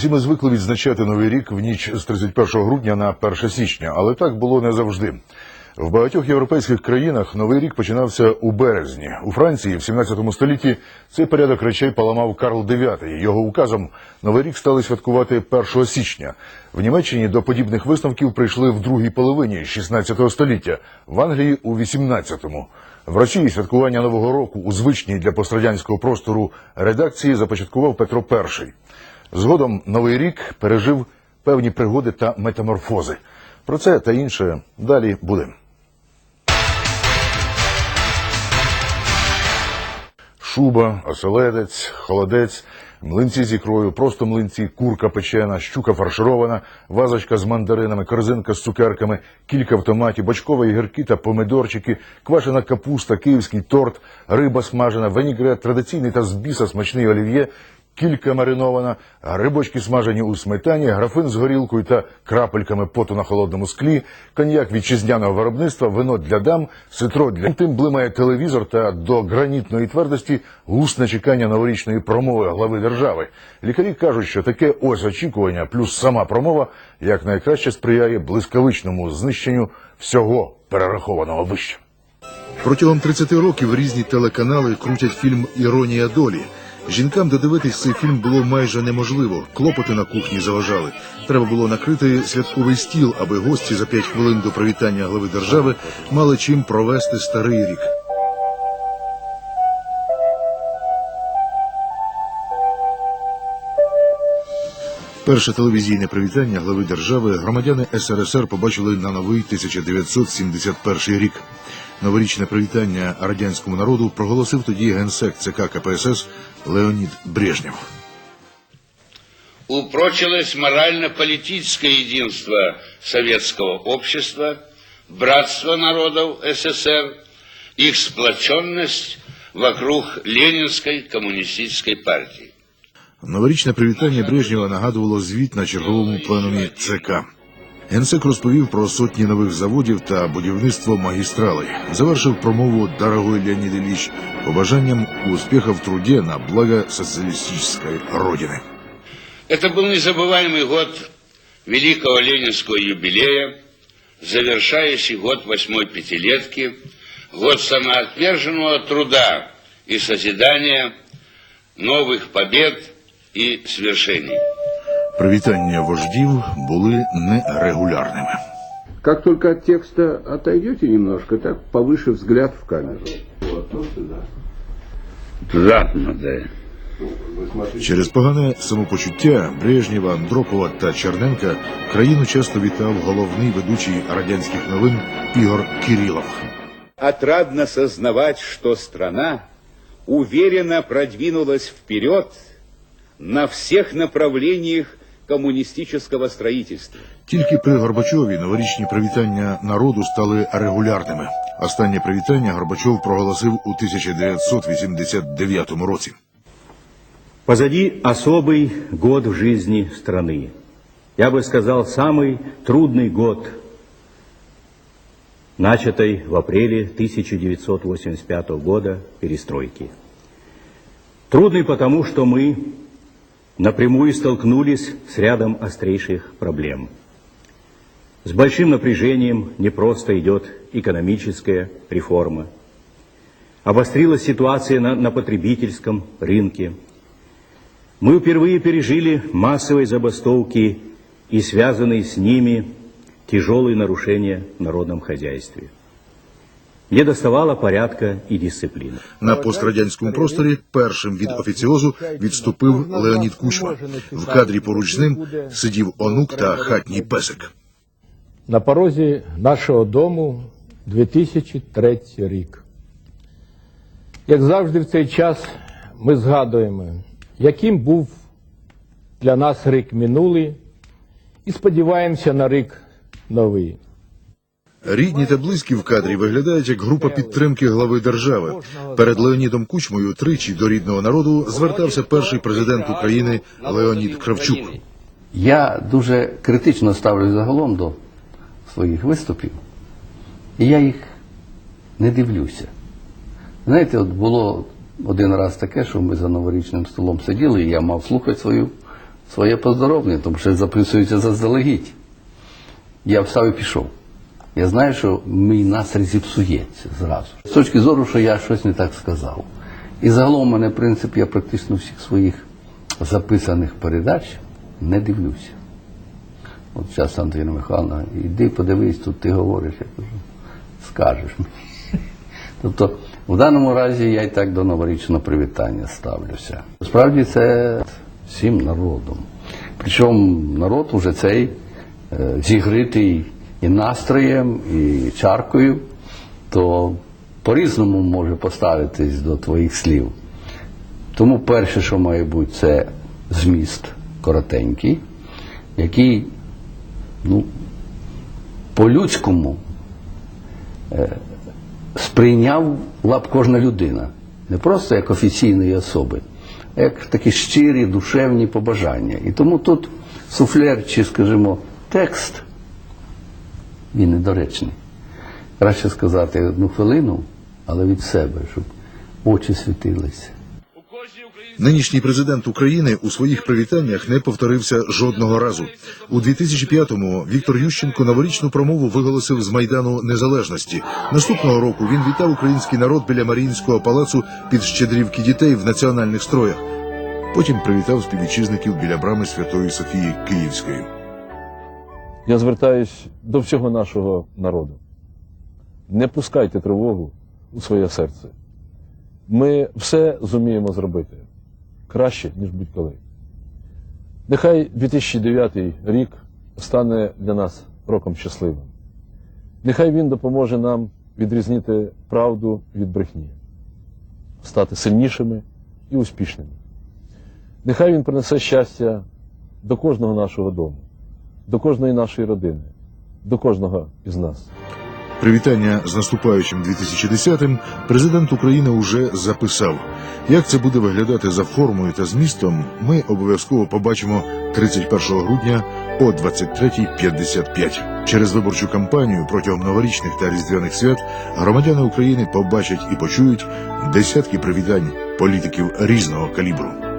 Усі ми звикли відзначати новий рік в ніч з 31 грудня на 1 січня, але так було не завжди. В багатьох європейських країнах новий рік починався у березні. У Франції в 17 столітті цей порядок речей поламав Карл IX. Його указом новий рік стали святкувати 1 січня. В Німеччині до подібних висновків прийшли в другій половині 16 століття, в Англії у 18-му. В Росії святкування Нового року у звичній для пострадянського простору редакції започаткував Петро І. Згодом Новий рік пережив певні пригоди та метаморфози. Про це та інше далі буде. Шуба, оселедець, холодець, млинці з ікрою, просто млинці, курка печена, щука фарширована, вазочка з мандаринами, корзинка з цукерками, кілька автоматів, бочкові гірки та помидорчики, квашена капуста, київський торт, риба смажена, венігрет, традиційний та з біса смачний олів'є, кілька маринована, грибочки смажені у сметані, графин з горілкою та крапельками поту на холодному склі, коньяк вітчизняного виробництва, вино для дам, ситро для тим блимає телевізор та до гранітної твердості гусне чекання новорічної промови глави держави. Лікарі кажуть, що таке ось очікування плюс сама промова якнайкраще сприяє блискавичному знищенню всього перерахованого вище. Протягом 30 років різні телеканали крутять фільм Іронія долі. Жінкам додивитись цей фільм було майже неможливо. Клопоти на кухні заважали. Треба було накрити святковий стіл, аби гості за 5 хвилин до привітання глави держави мали чим провести старий рік. Перше телевізійне привітання глави держави громадяни СРСР побачили на новий 1971 рік. Новорічне привітання радянському народу проголосив тоді генсек ЦК КПСС Леонід Брежнєв. упрочилось морально-политическое единство советского общества, братство народов СССР, их сплоченность вокруг Ленинской коммунистической партии. Новорічне привітання Брежнєва нагадувало звіт на черговому пленумі ЦК. Генсек розповів про сотні нових заводів та будівництво магістралей. Завершив промову «Дорогой Леонид Ильич» побажанням успіха в труді на благо соціалістичної родини. Это был незабываемый год Великого Ленинского юбилея, завершающий год восьмой пятилетки, год самоотверженного труда и созидания новых побед и свершений. Привітання вождів були нерегулярними. Как только от текста отойдете немножко, так повыше взгляд в камеру. Вот, ну сюда. Жадно, да. Через погане самопочуття Брежнєва, Андропова та Черненка країну часто вітав головний ведучий радянських новин Ігор Кирилов. Отрадно сознавать, что страна уверенно продвинулась вперед на всех направлениях коммунистического строительства. Тільки при Горбачові новорічні привітання народу стали регулярними. Останнє привітання Горбачов проголосив у 1989 році. Позади особый год в жизни страны. Я бы сказал, самый трудный год, начатой в апреле 1985 года перестройки. Трудный потому, что мы напрямую столкнулись с рядом острейших проблем. С большим напряжением не просто идет экономическая реформа. Обострилась ситуация на, на потребительском рынке. Мы впервые пережили массовые забастовки и связанные с ними тяжелые нарушения в народном хозяйстве. Не доставало порядка и дисциплины. На пострадянському просторі першим від офіціозу відступив Леонід Кучма. В кадрі поруч з ним сидів онук та хатній песик. На порозі нашого дому 2003 рік. Як завжди в цей час ми згадуємо, яким був для нас рік минулий і сподіваємося на рік новий. Рідні та близькі в кадрі виглядають як група підтримки глави держави. Перед Леонідом Кучмою тричі до рідного народу звертався перший президент України Леонід Кравчук. Я дуже критично ставлюсь загалом до своїх виступів, і я їх не дивлюся. Знаєте, от було один раз таке, що ми за новорічним столом сиділи, і я мав слухати свою своє поздоровлення, тому що записується заздалегідь. Я встав і пішов. Я знаю, що мій настрій зіпсується зразу. З точки зору, що я щось не так сказав. І загалом у мене принцип, я практично всіх своїх записаних передач не дивлюся. От зараз Антоніна Михайловна, іди подивись, тут ти говориш, я кажу, скажеш мені. Тобто, в даному разі я і так до новорічного привітання ставлюся. Справді це всім народом. Причому народ уже цей е, зігритий і настроєм, і чаркою, то по-різному може поставитись до твоїх слів. Тому перше, що має бути, це зміст коротенький, який ну, по-людському е, сприйняв б кожна людина. Не просто як офіційної особи, а як такі щирі душевні побажання. І тому тут суфлер чи, скажімо, текст, він недоречний. Краще сказати одну хвилину, але від себе, щоб очі світилися. Нинішній президент України у своїх привітаннях не повторився жодного разу. У 2005-му Віктор Ющенко новорічну промову виголосив з майдану незалежності. Наступного року він вітав український народ біля Маріїнського палацу під щедрівки дітей в національних строях. Потім привітав співвітчизників біля брами Святої Софії Київської. Я звертаюсь до всього нашого народу. Не пускайте тривогу у своє серце. Ми все зуміємо зробити краще, ніж будь-коли. Нехай 2009 рік стане для нас роком щасливим. Нехай він допоможе нам відрізнити правду від брехні, стати сильнішими і успішними. Нехай він принесе щастя до кожного нашого дому, до кожної нашої родини, до кожного із нас. Привітання з наступаючим 2010-м президент України уже записав. Як це буде виглядати за формою та змістом, ми обов'язково побачимо 31 грудня о 23.55. Через виборчу кампанію протягом новорічних та різдвяних свят громадяни України побачать і почують десятки привітань політиків різного калібру.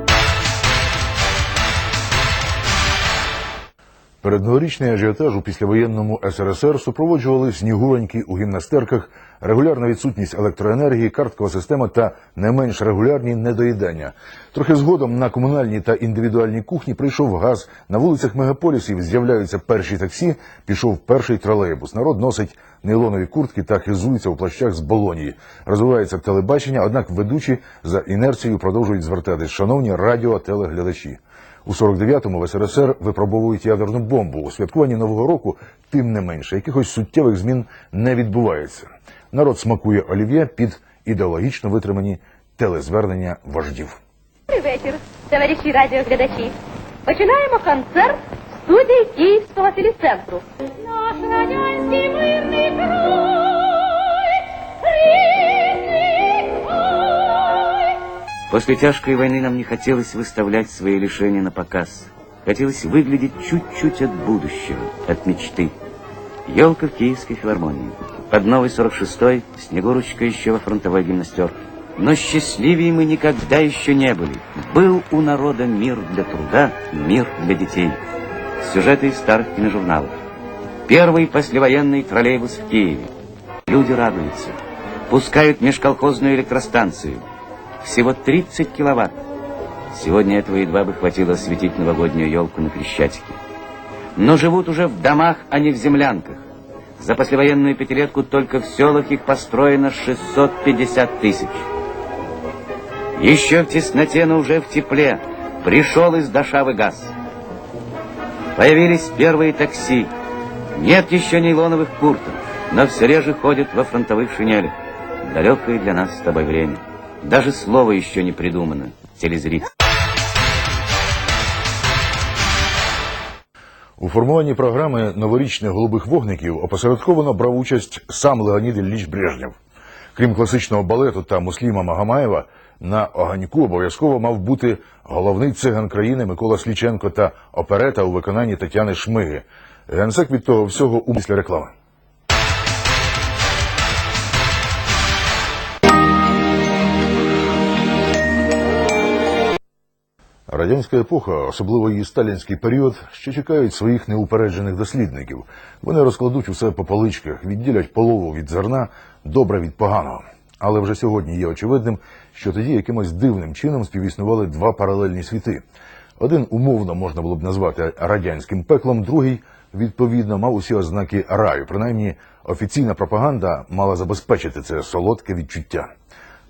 Передноворічний ажіотаж у післявоєнному СРСР супроводжували снігуроньки у гімнастерках, регулярна відсутність електроенергії, карткова система та не менш регулярні недоїдання. Трохи згодом на комунальній та індивідуальній кухні прийшов газ. На вулицях мегаполісів з'являються перші таксі. Пішов перший тролейбус. Народ носить нейлонові куртки та хизується у плащах з болонії. Розвивається телебачення, однак ведучі за інерцією продовжують звертатись. Шановні радіо телеглядачі. У 49-му в СРСР випробовують ядерну бомбу. У святкуванні Нового року, тим не менше, якихось суттєвих змін не відбувається. Народ смакує олів'є під ідеологічно витримані телезвернення вождів. Добрий вечір, товариші радіоглядачі. Починаємо концерт в студії Київського телецентру. Наш радянський мирний После тяжкой войны нам не хотелось выставлять свои лишения на показ. Хотелось выглядеть чуть-чуть от будущего, от мечты. Елка в Киевской филармонии. Под новой 46-й Снегурочка еще во фронтовой гимнастерке. Но счастливее мы никогда еще не были. Был у народа мир для труда, мир для детей. Сюжеты из старых киножурналов. Первый послевоенный троллейбус в Киеве. Люди радуются. Пускают межколхозную электростанцию. Всего 30 киловатт. Сегодня этого едва бы хватило осветить новогоднюю елку на Крещатике. Но живут уже в домах, а не в землянках. За послевоенную пятилетку только в селах их построено 650 тысяч. Еще в тесноте, но уже в тепле пришел из Дашавы газ. Появились первые такси. Нет еще нейлоновых курток, но все реже ходят во фронтовых шинелях. Далекое для нас с тобой время. Даже слово еще не придумано. Телезритель. У формуванні програми новорічних голубих вогників опосередковано брав участь сам Леонід Ілліч Брежнєв. Крім класичного балету та Мусліма Магомаєва, на оганьку обов'язково мав бути головний циган країни Микола Сліченко та оперета у виконанні Тетяни Шмиги. Генсек від того всього у після реклами. Радянська епоха, особливо її сталінський період, ще чекають своїх неупереджених дослідників. Вони розкладуть усе по поличках, відділять полову від зерна, добре від поганого. Але вже сьогодні є очевидним, що тоді якимось дивним чином співіснували два паралельні світи. Один умовно можна було б назвати радянським пеклом, другий відповідно мав усі ознаки раю. Принаймні, офіційна пропаганда мала забезпечити це солодке відчуття.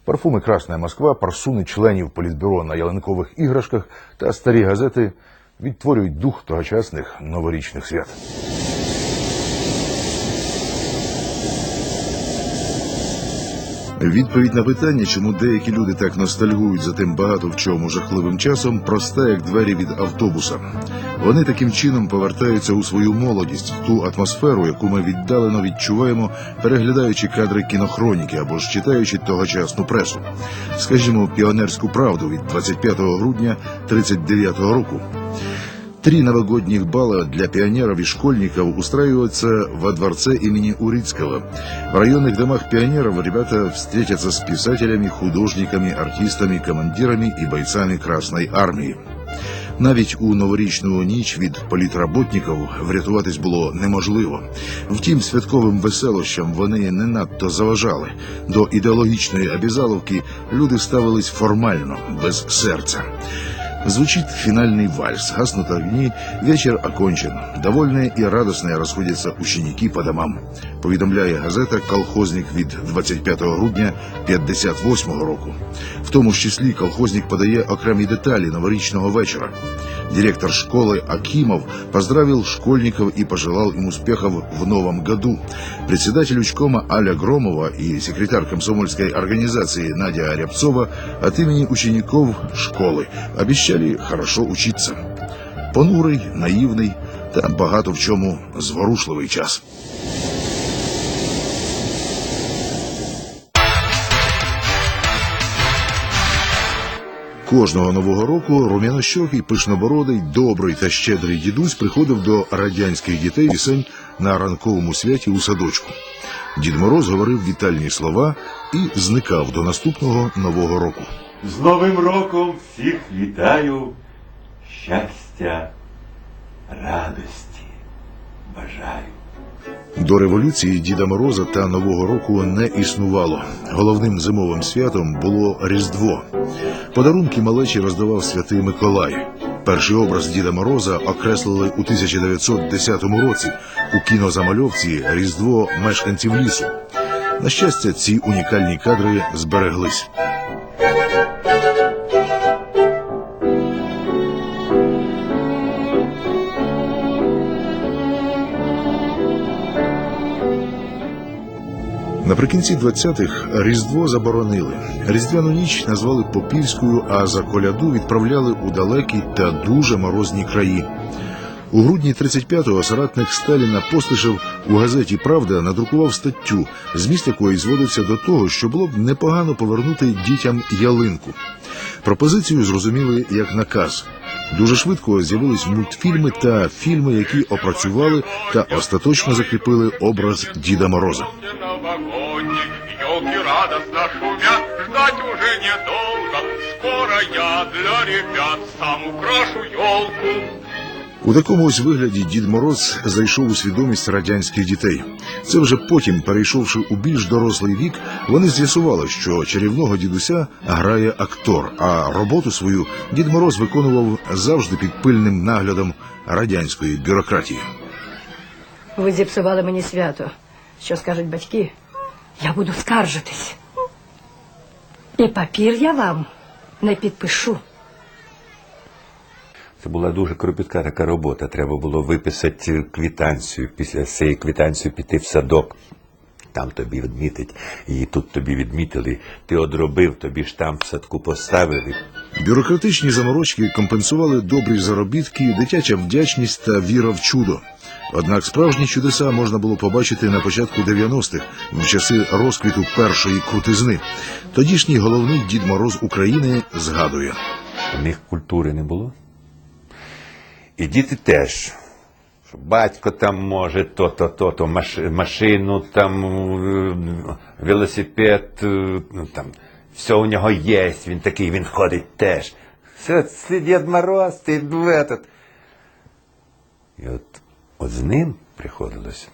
Парфуми Красна Москва, парсуни членів політбюро на ялинкових іграшках та старі газети відтворюють дух тогочасних новорічних свят. Відповідь на питання, чому деякі люди так ностальгують за тим багато в чому жахливим часом, проста як двері від автобуса. Вони таким чином повертаються у свою молодість, в ту атмосферу, яку ми віддалено відчуваємо, переглядаючи кадри кінохроніки або ж читаючи тогочасну пресу. Скажімо, піонерську правду від 25 грудня 39 року. Три новогодних бала для пионеров и школьников устраиваются во дворце имени Урицкого. В районных домах пионеров ребята встретятся с писателями, художниками, артистами, командирами и бойцами Красной Армии. Навіть у новорічну ніч від політработників врятуватись було неможливо. Втім, святковим веселощам вони не надто заважали. До ідеологічної обязаловки люди ставились формально, без серця. Звучит финальный вальс, гаснут огни, вечер окончен. Довольные и радостные расходятся ученики по домам. Повідомляє газета «Колхозник» від 25 грудня 58 року. В тому ж числі колхозник подає окремі деталі новорічного вечора. Директор школы Акимов поздравил школьников и пожелал им успехов в новом году. Председатель учкома Аля Громова и секретарь комсомольской организации Надя Рябцова от имени учеников школы обещали хорошо учиться. Понурий, наївний та багато в чому зворушливий час. Кожного нового року рум'янощокий, пишнобородий, добрий та щедрий дідусь приходив до радянських дітей пісень на ранковому святі у садочку. Дід Мороз говорив вітальні слова і зникав до наступного нового року. З Новим роком всіх вітаю, щастя, радості бажаю. До революції Діда Мороза та Нового року не існувало. Головним зимовим святом було Різдво. Подарунки малечі роздавав святий Миколай. Перший образ Діда Мороза окреслили у 1910 році у кінозамальовці Різдво мешканців лісу. На щастя, ці унікальні кадри збереглись. Наприкінці 20-х Різдво заборонили. Різдвяну ніч назвали Попівською, а за коляду відправляли у далекі та дуже морозні краї. У грудні 35-го соратник Сталіна Постишев у газеті Правда надрукував статтю, зміст якої зводився до того, що було б непогано повернути дітям ялинку. Пропозицію зрозуміли як наказ. Дуже швидко з'явились мультфільми та фільми, які опрацювали та остаточно закріпили образ Діда Мороза. Елки радостно шумят, ждать уже недолго, скоро я для ребят сам украшу елку. У такому ось вигляді Дід Мороз зайшов у свідомість радянських дітей. Це вже потім, перейшовши у більш дорослий вік, вони з'ясували, що чарівного дідуся грає актор, а роботу свою Дід Мороз виконував завжди під пильним наглядом радянської бюрократії. Ви зіпсували мені свято. Що скажуть батьки? Я буду скаржитись. І папір я вам не підпишу. Це була дуже кропітка така робота. Треба було виписати квітанцію, після цієї квітанції піти в садок. Там тобі відмітить, і тут тобі відмітили. Ти одробив, тобі штамп в садку поставили. Бюрократичні заморочки компенсували добрі заробітки, дитяча вдячність та віра в чудо. Однак справжні чудеса можна було побачити на початку 90-х, в часи розквіту першої крутизни. Тодішній головний Дід Мороз України згадує. У них культури не було. І діти теж. Батько там може то-то, то-то, машину, там е, велосипед, е, ну, там все у нього є, він такий, він ходить теж. Все, це Дід Мороз, ти этот. І от, от з ним приходилось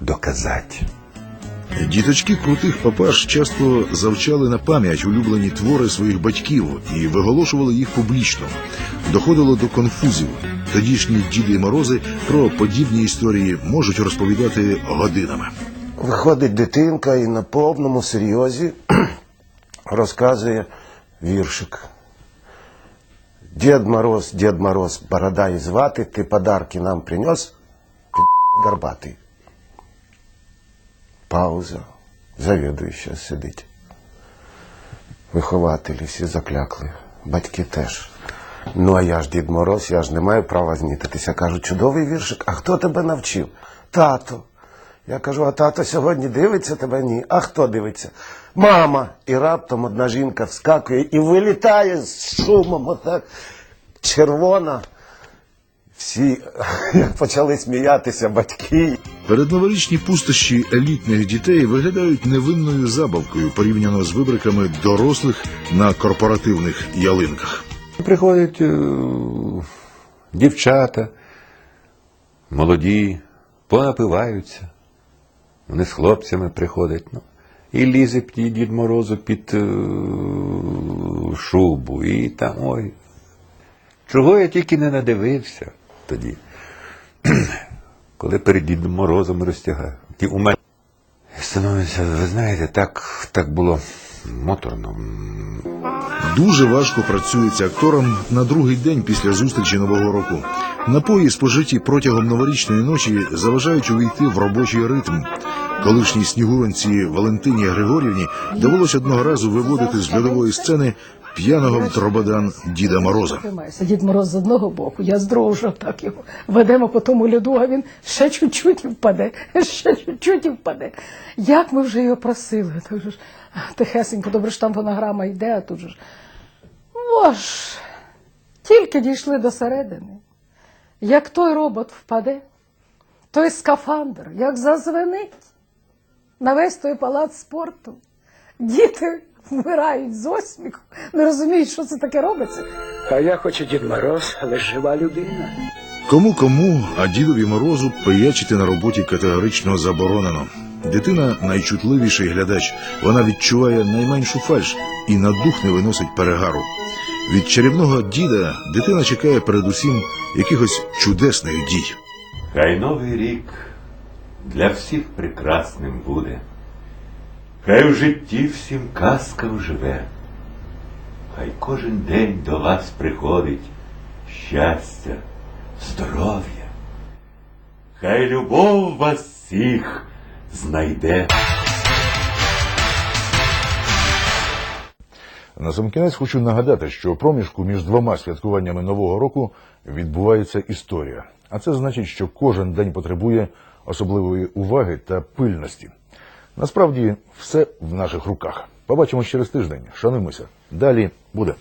доказати. Діточки крутих папаш часто завчали на пам'ять улюблені твори своїх батьків і виголошували їх публічно. Доходило до конфузів. Тодішні діди морози про подібні історії можуть розповідати годинами. Виходить дитинка і на повному серйозі розказує віршик. Дід Мороз, Дід Мороз, борода і звати, ти подарки нам принес, ти горбатий. Пауза. Завідуюча сидить. Вихователі всі заклякли, батьки теж. Ну, а я ж Дід Мороз, я ж не маю права знітитися. Кажу, чудовий віршик, а хто тебе навчив? Тато. Я кажу, а тато сьогодні дивиться тебе? Ні. А хто дивиться? Мама. І раптом одна жінка вскакує і вилітає з шумом, отак червона. Всі почали сміятися, батьки. Передноворічні пустощі елітних дітей виглядають невинною забавкою порівняно з вибриками дорослих на корпоративних ялинках. Приходять е, дівчата, молоді, понапиваються. Вони з хлопцями приходять. Ну, і лізе Дід Морозу під е, шубу, і там ой. Чого я тільки не надивився тоді, коли перед Дідом Морозом розтягаю. Ті у мене становиться, ви знаєте, так, так було моторно. Дуже важко працюється акторам на другий день після зустрічі Нового року. Напої, спожиті протягом новорічної ночі, заважають увійти в робочий ритм. Колишній снігуронці Валентині Григорівні довелось одного разу виводити з льодової сцени п'яного в дрободан Діда Мороза. Дід Мороз з одного боку, я з другого так його ведемо по тому льоду, а він ще чуть-чуть впаде, ще чуть-чуть впаде. Як ми вже його просили, так же ж тихесенько, добре ж там фонограма йде, а тут же ж. Бож, тільки дійшли до середини. Як той робот впаде, той скафандр, як зазвенить на весь той палац спорту, діти вмирають з осміху, не розуміють, що це таке робиться. А я хоч і Дід Мороз, але жива людина. Кому кому, а дідові морозу пиячити на роботі категорично заборонено. Дитина найчутливіший глядач. Вона відчуває найменшу фальш і на дух не виносить перегару. Від чарівного діда дитина чекає передусім якихось чудесних дій. Хай новий рік для всіх прекрасним буде. Хай в житті всім казка вживе. Хай кожен день до вас приходить щастя, здоров'я. Хай любов вас всіх знайде. На сам кінець хочу нагадати, що проміжку між двома святкуваннями Нового року відбувається історія. А це значить, що кожен день потребує особливої уваги та пильності. Насправді, все в наших руках. Побачимось через тиждень. Шануймося. Далі буде.